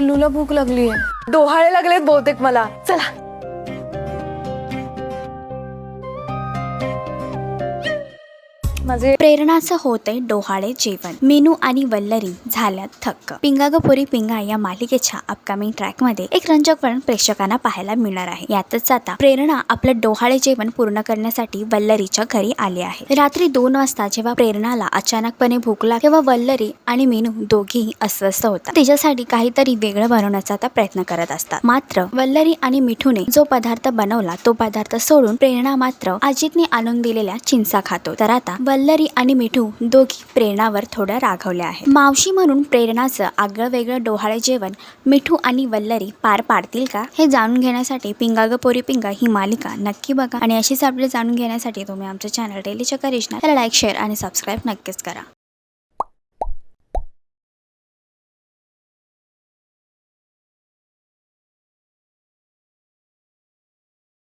पिल्लूला भूक लागली आहे डोहाळे लागलेत बहुतेक मला. चला. माझे प्रेरणाचं होतंय डोहाळे जेवण. मेनू आणि वल्लरी झाल्यात थक्क. पिंगा ग पिंगा या मालिकेच्या अपकमिंग ट्रॅकमध्ये एक रंजक वळण प्रेक्षकांना पाहायला मिळणार आहे. यातच आता प्रेरणा आपलं डोहाळे जेवण पूर्ण करण्यासाठी वल्लरीच्या घरी आली आहे. रात्री दोन वाजता जेव्हा प्रेरणाला अचानकपणे भूक लागली तेव्हा वल्लरी आणि मेनू दोघेही अस्वस्थ होतात. तिच्यासाठी काहीतरी वेगळं बनवण्याचा आता प्रयत्न करत असतात. मात्र वल्लरी आणि मिठूने जो पदार्थ बनवला तो पदार्थ सोडून प्रेरणा मात्र अजितने आणून दिलेल्या चिंचा खातो. तर आता वल्लरी आणि मिठू दोघी प्रेरणावर थोड्या रागवल्या आहेत. मावशी म्हणून प्रेरणाचं आगळं वेगळं डोहाळे जेवण मिठू आणि वल्लरी पार पाडतील का? हे जाणून घेण्यासाठी पिंगा ग पोरी पिंगा ही मालिका नक्की बघा. आणि अशीच अपडेट जाणून घेण्यासाठी तुम्ही आमचं चॅनल डेली चक्कर त्याला लाईक शेअर आणि सबस्क्राईब नक्कीच करा.